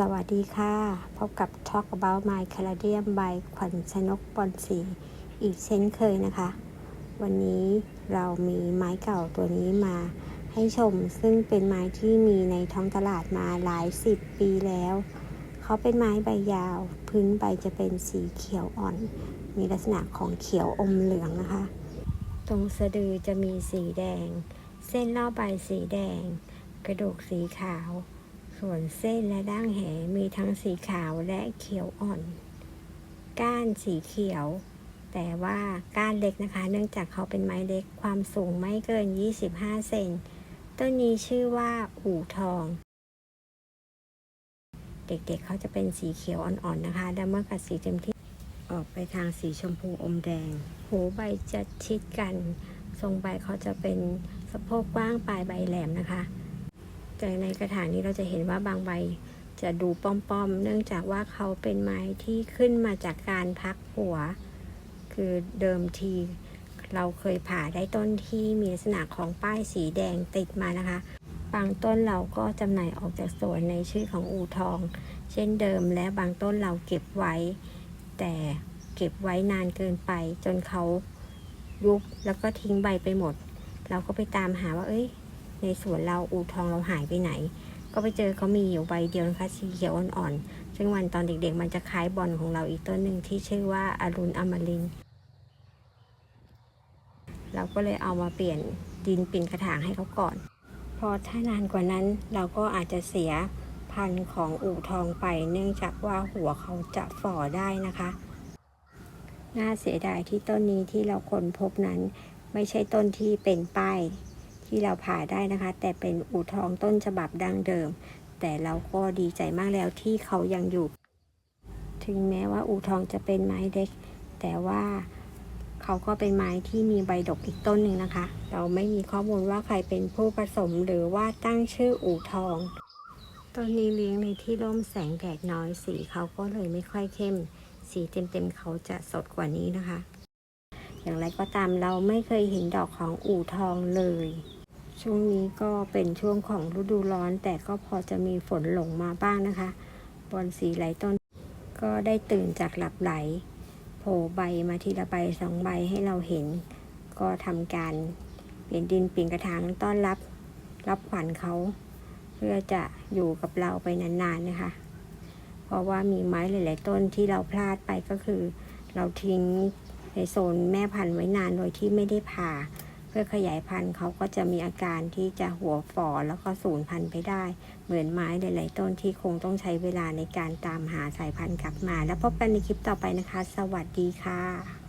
สวัสดีค่ะ พบกับ Talk About My Caladium by ขวัญชนกบอนสีอีกเช่นเคยนะคะ วันนี้เรามีไม้เก่าตัวนี้มาให้ชม ซึ่งเป็นไม้ที่มีในท้องตลาดมาหลายสิบปีแล้ว เขาเป็นไม้ใบยาว พื้นใบจะเป็นสีเขียวอ่อน มีลักษณะของเขียวอมเหลืองนะคะ ตรงสะดือจะมีสีแดง เส้นรอบใบสีแดง กระดูกสีขาว ส่วนเส้นและด้างแหมีทั้งสีขาวและเขียวอ่อน ก้านสีเขียว แต่ว่าก้านเล็กนะคะ เนื่องจากเขาเป็นไม้เล็กความสูงไม่เกิน 25 เซนต้นนี้ชื่อว่าอู่ทอง เด็กๆเเขาจะเป็นสีเขียวอ่อนๆนะคะแล้วเมื่อกัดสีเต็มที่ออกไปทางสีชมพูอมแดง หูใบจะชิดกัน ทรงใบเขาจะเป็นสะโพกกว้างปลายใบแหลมนะคะ แต่ในกระถางนี้เราจะเห็นว่าบางใบจะดูป้อมๆ เนื่องจากว่าเขาเป็นไม้ที่ขึ้นมาจากการพักหัว คือเดิมที เราเคยผ่าได้ต้นที่มีลักษณะของป้ายสีแดงติดมานะคะ บางต้นเราก็จำหน่ายออกจากสวนในชื่อของอู่ทอง เช่นเดิมและบางต้นเราเก็บไว้ แต่เก็บไว้นานเกินไป จนเขายุบแล้วก็ทิ้งใบไปหมด เราก็ไปตามหาว่าเอ้ย ในสวนเราอูทองเราหายไปไหน ก็ไปเจอเขามีอยู่ใบเดียวนะคะสีเขียวอ่อนๆซึ่งวันตอนเด็กๆ มันจะคล้ายบอลของเราอีกต้นหนึ่งที่ชื่อว่าอารุณอมรินเราก็เลยเอามาเปลี่ยนดินเปลี่ยนกระถางให้เขาก่อนพราะถ้านานกว่านั้นเราก็อาจจะเสียพันธุ์ของอู่ทองไป เนื่องจากว่าหัวเขาจะฝ่อได้นะคะ น่าเสียดายที่ต้นนี้ที่เราค้นพบนั้น ไม่ใช่ต้นที่เป็นป้าย ที่เราผ่าได้นะคะ แต่เป็นอู่ทองต้นฉบับดั้งเดิม แต่เราก็ดีใจมากแล้วที่เขายังอยู่ ถึงแม้ว่าอู่ทองจะเป็นไม้เล็ก แต่ว่าเขาก็เป็นไม้ที่มีใบดกอีกต้นหนึ่งนะคะ เราไม่มีข้อมูลว่าใครเป็นผู้ผสมหรือว่าตั้งชื่ออู่ทองต้นนี้เลี้ยงในที่ร่มแสงแดดน้อยสีเขาก็เลยไม่ค่อยเข้ม สีเต็มๆเขาจะสดกว่านี้นะคะ อย่างไรก็ตามเราไม่เคยเห็นดอกของอู่ทองเลย ช่วงนี้ก็เป็นช่วงของฤดูร้อน แต่ก็พอจะมีฝนหลงมาบ้างนะคะบอนสีไหลต้น ก็ได้ตื่นจากหลับไหลโผล่ใบมาทีละใบสองใบให้เราเห็น ก็ทำการเปลี่ยนดินเปลี่ยนกระถางต้อนรับ รับขวัญเขา เพื่อจะอยู่กับเราไปนาน ๆ นะคะ เพราะว่ามีไม้หลาย ๆ ต้นที่เราพลาดไปก็คือ เราทิ้งในโซนแม่พันธุ์ไว้นานโดยที่ไม่ได้ผ่า พื่อขยายพันธุ์เขาก็จะมีอาการที่จะหัวฝ่อแล้วก็สูญพันธุ์ไปได้ เหมือนไม้หลายๆต้นที่คงต้องใช้เวลาในการตามหาสายพันธุ์กลับมา แล้วพบกันในคลิปต่อไปนะคะ สวัสดีค่ะ